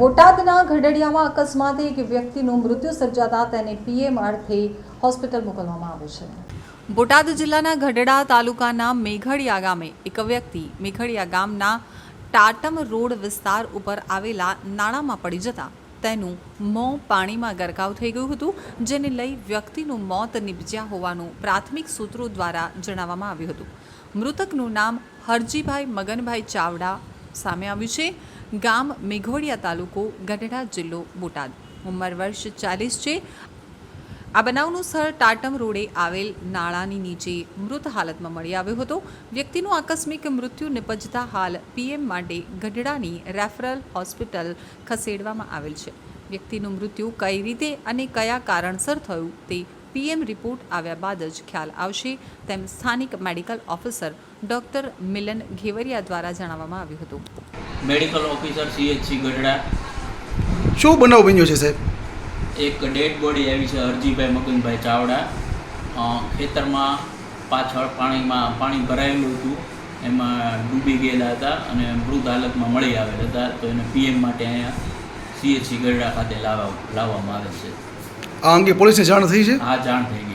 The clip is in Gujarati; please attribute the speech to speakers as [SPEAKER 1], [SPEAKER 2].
[SPEAKER 1] બોટાદના ગઢડિયામાં અકસ્માતે એક વ્યક્તિનું મૃત્યુ સર્જાતા તેને પીએમ અર્થે હોસ્પિટલ મોકલવામાં આવ્યો છે. બોટાદ જિલ્લાના ગઢડા તાલુકાના મેઘડિયા ગામે એક વ્યક્તિ મેઘડિયા ગામના ટાટમ રોડ વિસ્તાર ઉપર આવેલા નાળામાં પડી જતા તેનું મોં પાણીમાં ગરકાવ થઈ ગયું હતું, જેને લઈ વ્યક્તિનું મોત નિપજ્યા હોવાનું પ્રાથમિક સૂત્રો દ્વારા જણાવવામાં આવ્યું હતું. મૃતકનું નામ હરજીભાઈ મગનભાઈ ચાવડા સામે આવ્યું છે. ગામ મેઘોડિયા તાલુકો, ગઢડા જિલ્લો, બોટાદ. ઉંમર વર્ષ ચાલીસ છે. આ બનાવનું સ્થળ ટાટમ રોડે આવેલ નાળાની નીચે મૃત હાલતમાં મળી આવ્યો હતો. વ્યક્તિનું આકસ્મિક મૃત્યુ નિપજતા હાલ પીએમ માટે ગઢડાની રેફરલ હોસ્પિટલ ખસેડવામાં આવેલ છે. વ્યક્તિનું મૃત્યુ કઈ રીતે અને કયા કારણસર થયું તે પીએમ રિપોર્ટ આવ્યા બાદ જ ખ્યાલ આવશે તેમ સ્થાનિક medical officer doctor Milan Ghevariya દ્વારા જણાવવામાં આવ્યું હતું.
[SPEAKER 2] Medical officer CHC Gadhada.
[SPEAKER 3] શું બનાવ બન્યો છે સાહેબ?
[SPEAKER 2] એક ડેડ બોડી આવી છે હરજીભાઈ મગનભાઈ ચાવડા. ખેતરમાં પાછળ પાણીમાં પાણી ભરાયેલું હતું. એમાં ડૂબી ગયેલા હતા અને મૃત હાલતમાં મળી આવેલ હતા. તો એને પીએમ માટે અહીંયા સીએચસી ગઢડા ખાતે લાવવા લાવવામાં આવે છે.
[SPEAKER 3] આ અંગે પોલીસને જાણ થઈ છે?
[SPEAKER 2] હા જાણ થઈ